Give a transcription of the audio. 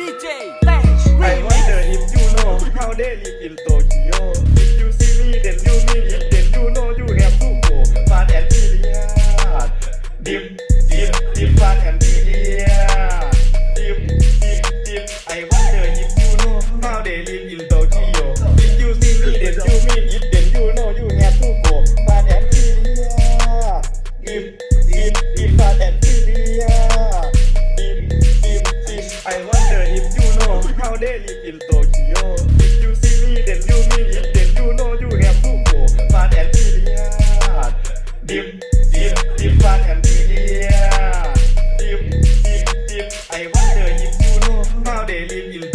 ดีเจแต่ไอ้วันเดอร์อิฟยูโน่เฮาเดลิอินโตเกียวอิฟยูซีนี่เด่นยูนี่อิฟเด่นยูโน่ยูแรมยูโกฟาดแอนด์พีเรียดดิมดิมดิมฟาแอนด์พีเรียดิมดิมดิมไอ้วันเดอร์อิฟยูโน่เฮาเดลิ really in Tokyo If you see me then you mean it then you know you have to go Fast and furious Dip dip dip fast and furious Dip dip dip I wonder if you know how they live in